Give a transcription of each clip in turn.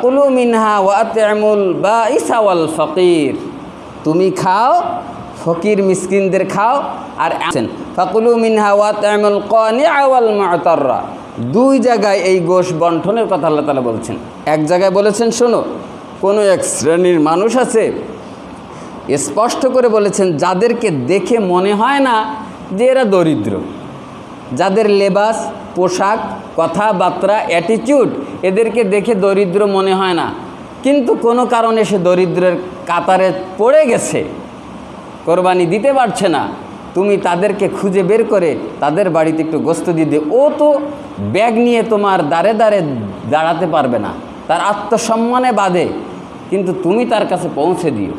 ফাকুলু মিনহা ওয়াতেমুল বা ইসাওয়াল ফকির। তুমি খাও, ফকির মিসকিনদের খাও আর আছেন ফাকুলু মিনহা ওয়াতেমুল কনি আওয়াল মাতাররা। দুই জায়গায় এই গোশ বন্টনের কথা আল্লাহ তালা বলছেন। এক জায়গায় বলেছেন, শোনো, কোনো এক শ্রেণির মানুষ আছে স্পষ্ট করে বলেছেন, যাদেরকে দেখে মনে হয় না যে এরা দরিদ্র, যাদের লেবাস, পোশাক কথাবার্তা অ্যাটিটিউড এদেরকে দেখে দরিদ্র মনে হয় না। কিন্তু কোনো কারণে সে দরিদ্রের কাতারে পড়ে গেছে। কোরবানি দিতে পারছে না। তুমি তাদেরকে খুঁজে বের করে তাদের বাড়িতে একটু গোস্ত দিয়ে ও তো ব্যাগ নিয়ে তোমার দাঁড়ে দাঁড়ে দাঁড়াতে পারবে না। তার আত্মসম্মানে বাদে কিন্তু তুমি তার কাছে পৌঁছে দিও।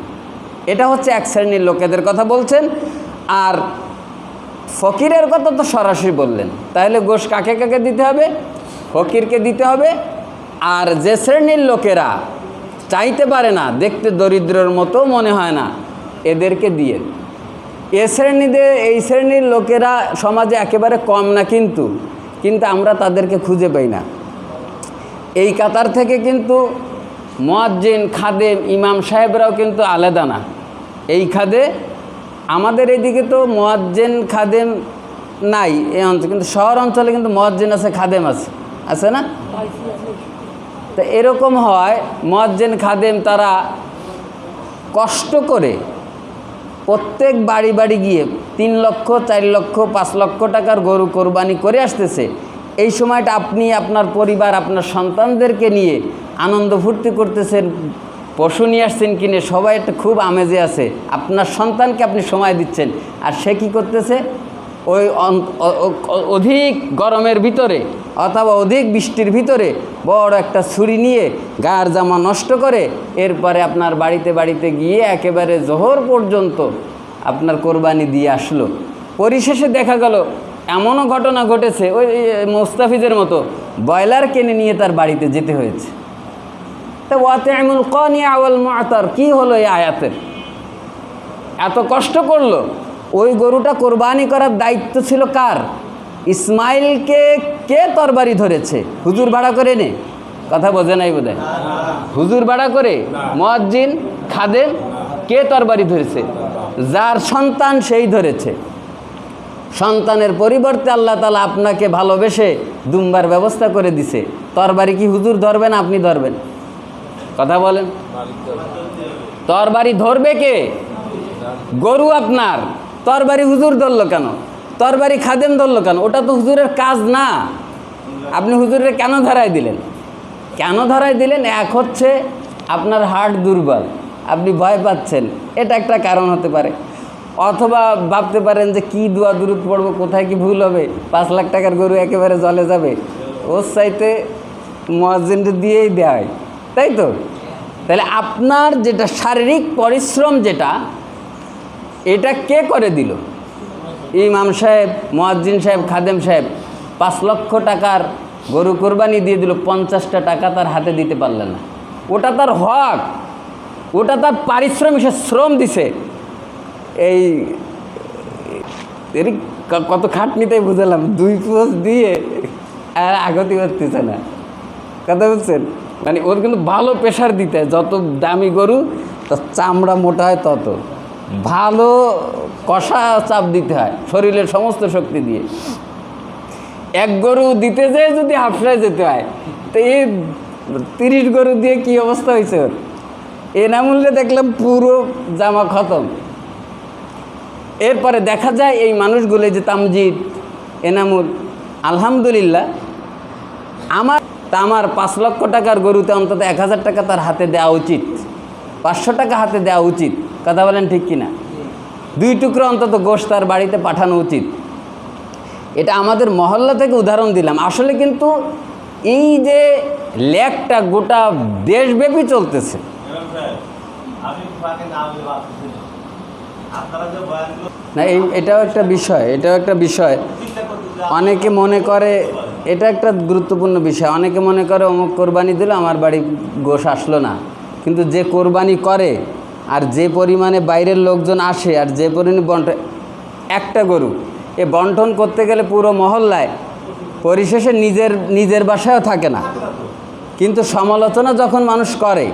এটা হচ্ছে এক শ্রেণির লোকেদের কথা বলছেন। আর ফকিরের কথা তো সরাসরি বললেন। তাহলে গোশ কাকে কাকে দিতে হবে? ফকিরকে দিতে হবে। আর যে শ্রেণির লোকেরা চাইতে পারে না, দেখতে দরিদ্রর মতো মনে হয় না, এদেরকে দিয়ে। এ শ্রেণীদের, এই শ্রেণির লোকেরা সমাজে একেবারে কম না কিন্তু কিন্তু আমরা তাদেরকে খুঁজে পাই না। এই কাতার থেকে কিন্তু মোয়াজ্জিন, খাদেম, ইমাম সাহেবরাও কিন্তু আলাদা না। এই খাদে আমাদের এদিকে তো মোয়াজ্জেন খাদেম নাই এই অঞ্চল, কিন্তু শহর অঞ্চলে কিন্তু মোয়াজ্জেন আছে, খাদেম আছে। আছে না? তা এরকম হয়, মোয়াজ্জেন খাদেম তারা কষ্ট করে প্রত্যেক বাড়ি বাড়ি গিয়ে তিন লক্ষ, চার লক্ষ, পাঁচ লক্ষ টাকার গরু কোরবানি করে আসতেছে। এই সময়টা আপনি আপনার পরিবার, আপনার সন্তানদেরকে নিয়ে আনন্দ ফুর্তি করতেছেন পশু নিয়ে আসছেন কিনে, সবাই একটা খুব আমেজে আছে। আপনার সন্তানকে আপনি সময় দিচ্ছেন, আর সে কী করতেছে? ওই অধিক গরমের ভিতরে অথবা অধিক বৃষ্টির ভিতরে বড় একটা ছুরি নিয়ে গার জামা নষ্ট করে, এরপরে আপনার বাড়িতে বাড়িতে গিয়ে একেবারে জোহর পর্যন্ত আপনার কোরবানি দিয়ে আসলো। পরিশেষে দেখা গেল, এমনও ঘটনা ঘটেছে, ওই মোস্তাফিজের মতো ব্রয়লার কিনে নিয়ে তার বাড়িতে যেতে হয়েছে। হলো এই আয়াতের এত কষ্ট করল? ওই গরুটা কোরবানি করার দায়িত্ব ছিল কার? ইসমাইলকে কে তরবারি ধরেছে? হুজুর ভাড়া করে নে। কথা বোঝে নাই বোধ হুজুর ভাড়া করে মজ্জিন খাদেম কে তরবারি ধরেছে? যার সন্তান সেই ধরেছে। সন্তানের পরিবর্তে আল্লাহ তালা আপনাকে ভালোবেসে দুম্বার ব্যবস্থা করে দিছে। তরবারি কি হুজুর ধরবেন, আপনি ধরবেন? কথা বলেন। তরবারি ধরবে কে? গরু আপনার। তরবারি হুজুর ধরলো কেন? তরবারি খাদেম ধরলো কেন? ওটা তো হুজুরের কাজ না। আপনি হুজুরের কেন ধরাই দিলেন? কেন ধরাই দিলেন? এক হচ্ছে আপনার হার্ট দুর্বল। আপনি ভয় পাচ্ছেন। এটা একটা কারণ হতে পারে। অথবা ভাবতে পারেন যে কি দোয়া দূরত পড়ব, কোথায় কি ভুল হবে? পাঁচ লাখ টাকার গরু একেবারে জলে যাবে। ওর চাইতে মহাজিনটা দিয়েই দেওয়া হয়। তাই তো? তাহলে আপনার যেটা শারীরিক পরিশ্রম যেটা, এটা কে করে দিল? ইমাম সাহেব, মোয়াজ্জিন সাহেব, খাদেম সাহেব, পাঁচ লক্ষ টাকার গরু কোরবানি দিয়ে দিল, পঞ্চাশটা টাকা তার হাতে দিতে পারলেন না। ওটা তার হক, ওটা তার পারিশ্রমিক, সে শ্রম দিছে। এই কত খাটনিতেই বুঝালাম, দুই পোস্ট দিয়ে আর আগতি করতেছে না। কথা বুঝছেন মানে ওর কিন্তু ভালো প্রেশার দিতে হয়। যত দামি গরু তো চামড়া মোটা হয় তত। ভালো কষা চাপ দিতে হয় শরীরের সমস্ত শক্তি দিয়ে। এক গরু দিতে যেয়ে যদি হাফসায় যেতে হয়, তো এই তিরিশ গরু দিয়ে কি অবস্থা হয়েছে ওর? এনামূল্যে দেখলাম পুরো জামা খতম। এরপরে দেখা যায় এই মানুষগুলো যে তামজিদ, এনামুল, আলহামদুলিল্লাহ, আমার তা আমার পাঁচ লক্ষ টাকার গরুতে অন্তত এক হাজার টাকা তার হাতে দেওয়া উচিত। পাঁচশো টাকা হাতে দেওয়া উচিত। কথা বলেন ঠিক কিনা? দুই টুকরো অন্তত গোশ তার বাড়িতে পাঠানো উচিত। এটা আমাদের মহল্লা থেকে উদাহরণ দিলাম। আসলে কিন্তু এই যে ল্যাকটা গোটা দেশব্যাপী চলতেছে। না, এই এটাও একটা বিষয়, এটাও একটা বিষয়। অনেকে মনে করে এটা একটা গুরুত্বপূর্ণ বিষয়। অনেকে মনে করে অমুক কোরবানি দিল, আমার বাড়ি গোশ আসলো না। কিন্তু যে কোরবানি করে, আর যে পরিমাণে বাইরের লোকজন আসে, আর যে পরিমাণে বন্টন একটা গরু, এ বন্টন করতে গেলে পুরো মহল্লায় পরিশেষে নিজের নিজের বাসায়ও থাকে না। কিন্তু সমালোচনা যখন মানুষ করে,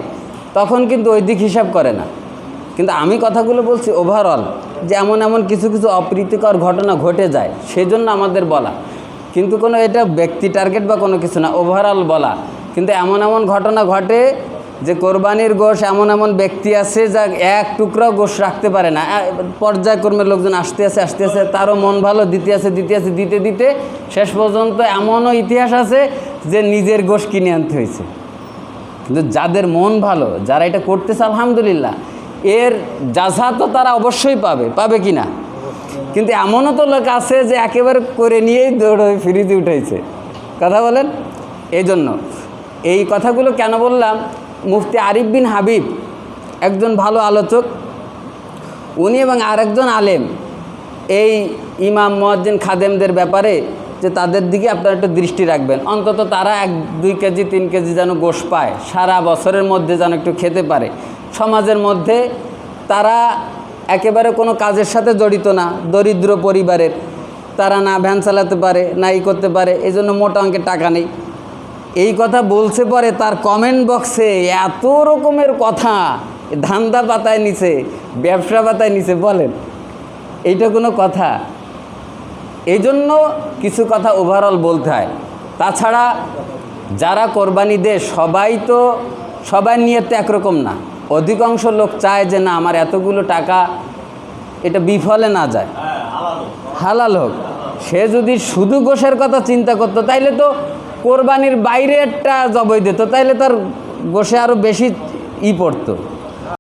তখন কিন্তু ওই দিক হিসাব করে না। কিন্তু আমি কথাগুলো বলছি ওভারঅল যে এমন এমন কিছু কিছু অপ্রীতিকর ঘটনা ঘটে যায়, সেজন্য আমাদের বলা। কিন্তু কোনো এটা ব্যক্তি টার্গেট বা কোনো কিছু না ওভারঅল বলা। কিন্তু এমন এমন ঘটনা ঘটে যে কোরবানির গোশ এমন এমন ব্যক্তি আছে যা এক টুকরাও গোশ রাখতে পারে না। এ- পর্যায়ক্রমে লোকজন আসতে আছে আসতে আছে, তারও মন ভালো, দিতে আছে দিতে আছে, দিতে দিতে শেষ পর্যন্ত এমনও ইতিহাস আছে যে নিজের গোশ কিনে আনতে হয়েছে। কিন্তু যাদের মন ভালো, যারা এটা করতেছে, আলহামদুলিল্লাহ, এর যাঝা তো তারা অবশ্যই পাবে পাবে কি না কিন্তু এমনও তো লোক আছে যে একেবারে করে নিয়েই দৌড় ফ্রিজে উঠেছে। কথা বলেন? এই জন্য এই কথাগুলো কেন বললাম? মুফতি আরিফ বিন হাবিব একজন ভালো আলোচক। উনি এবং আরেকজন আলেম। এই ইমাম মজ্জিন খাদেমদের ব্যাপারে যে তাদের দিকে আপনারা একটু দৃষ্টি রাখবেন। অন্তত তারা এক, দুই কেজি, তিন কেজি যেন গোশ পায়। সারা বছরের মধ্যে যেন একটু খেতে পারে। সমাজের মধ্যে তারা একেবারে কোনো কাজের সাথে জড়িত না, দরিদ্র পরিবারের। তারা না ভ্যান চালাতে পারে না ই করতে পারে এই জন্য মোটা অঙ্কের টাকা নেই। এই কথা বলছে পরে তার কমেন্ট বক্সে এত রকমের কথা ধান্দা পাতায় নিছে, ব্যবসা পাতায় নিছে, বলেন। এইটা কোনো কথা। এই জন্য কিছু কথা ওভারঅল বলতে হয়। তাছাড়া যারা কোরবানি দেয়, সবাই তো সবাই নিয়ে তো একরকম না। অধিকাংশ লোক চায় যে না, আমার এতগুলো টাকা এটা বিফলে না যায়। হালাল হোক। সে যদি শুধু গোষের কথা চিন্তা করতো, তাইলে তো কোরবানির বাইরেরটা জবই দিত, তাইলে তার গোষে আরও বেশি ই পড়তো।